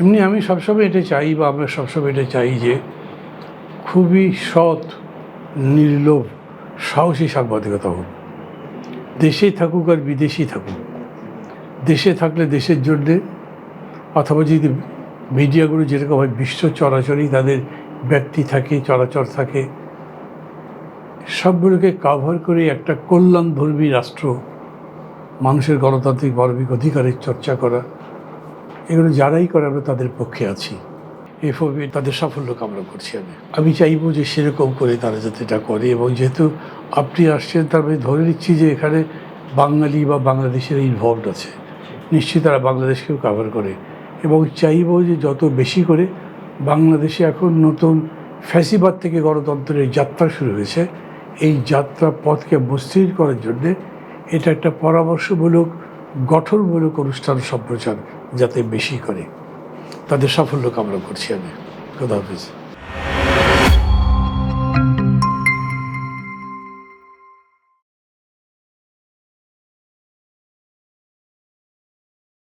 এমনি আমি সবসময় এটা চাই বা আমরা সবসময় এটা চাই যে খুবই সৎ, নির্লোভ, সাহসী সাংবাদিকতা হোক। দেশেই থাকুক আর বিদেশেই থাকুক। দেশে থাকলে দেশের জন্যে অথবা যদি মিডিয়াগুলো যেরকম হয়, বিশ্ব চরাচরই তাদের ব্যক্তি থাকে, চরাচর থাকে, সবগুলোকে কাভার করে একটা কল্যাণধর্মী রাষ্ট্র, মানুষের গণতান্ত্রিক মানবিক অধিকারের চর্চা করা। এগুলো যারাই করে, আমরা তাদের পক্ষে আছি। এভাবে তাদের সাফল্য কামনা করছি আমি। আমি চাইব যে সেরকম করে তারা যাতে এটা করে এবং যেহেতু আপনি আসছেন, তার মানে ধরে নিচ্ছি যে এখানে বাঙালি বা বাংলাদেশের ইনভলভড আছে। নিশ্চয়ই তারা বাংলাদেশকেও কাভার করে এবং চাইব যে যত বেশি করে বাংলাদেশে এখন নতুন ফ্যাসিবাদ থেকে গণতন্ত্রের যাত্রা শুরু হয়েছে, এই যাত্রা পথকে মসৃণ করার জন্যে এটা একটা পরামর্শমূলক, গঠনমূলক অনুষ্ঠান সম্প্রচার যাতে বেশি করে। তাদের সাফল্য কামনা করছি আমি। খোদা হাফিজ।